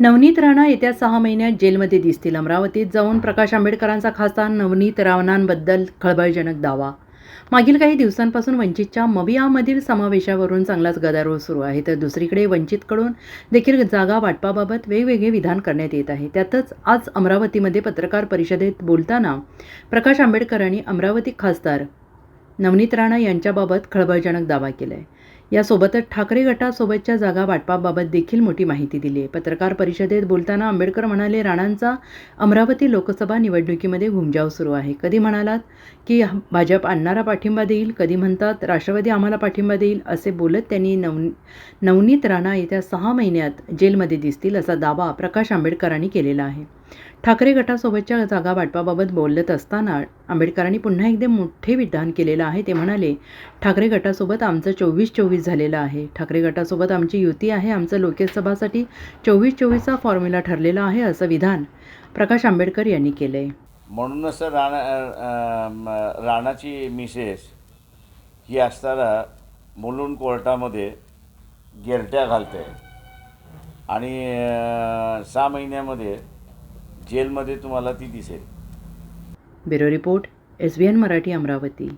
नवनीत राणा येत्या सहा महिन्यात जेलमध्ये दिसतील. अमरावतीत जाऊन प्रकाश आंबेडकरांचा खासदार नवनीत राणांबद्दल खळबळजनक दावा. मागील काही दिवसांपासून वंचितच्या मवियामधील समावेशावरून चांगलाच गदारोळ सुरू आहे. तर दुसरीकडे वंचितकडून देखील जागा वाटपाबाबत वेगवेगळे विधान करण्यात येत आहे. त्यातच आज अमरावतीमध्ये पत्रकार परिषदेत बोलताना प्रकाश आंबेडकरांनी अमरावती खासदार नवनीत राणा यांच्याबाबत खळबळजनक दावा केला आहे यासोबतच ठाकरे गटासोबतच्या जागा वाटपाबाबत देखील मोठी माहिती दिली आहे पत्रकार परिषदेत बोलताना आंबेडकर म्हणाले राणांचा अमरावती लोकसभा निवडणुकीमध्ये घुमजाव सुरू आहे. कधी म्हणालात की भाजप आणणारा पाठिंबा देईल? कधी म्हणतात राष्ट्रवादी आम्हाला पाठिंबा देईल? असे बोलत त्यांनी नव नवनीत राणा येत्या सहा महिन्यात जेलमध्ये दिसतील असा दावा प्रकाश आंबेडकरांनी केलेला आहे. ठाकरे गटासोबतच्या जागा वाटपाबाबत बोलत असताना आंबेडकरांनी पुन्हा एकदा मोठे विधान केलेलं आहे ते म्हणाले ठाकरे गटासोबत आमचं चोवीस चोवीस झालेलं आहे. ठाकरे गटासोबत आमची युती आहे आमचं लोकसभासाठी चोवीस चोवीसचा फॉर्म्युला ठरलेला आहे असं विधान प्रकाश आंबेडकर यांनी केलं आहे म्हणूनच तर राणा राणाची मिसेस ही असताना मुलुंड कोर्टामध्ये गिरट्या घालते. आणि सहा महिन्यामध्ये जेलमध्ये तुम्हाला ती दिसेल. Bureau report S B N Marathi Amravati.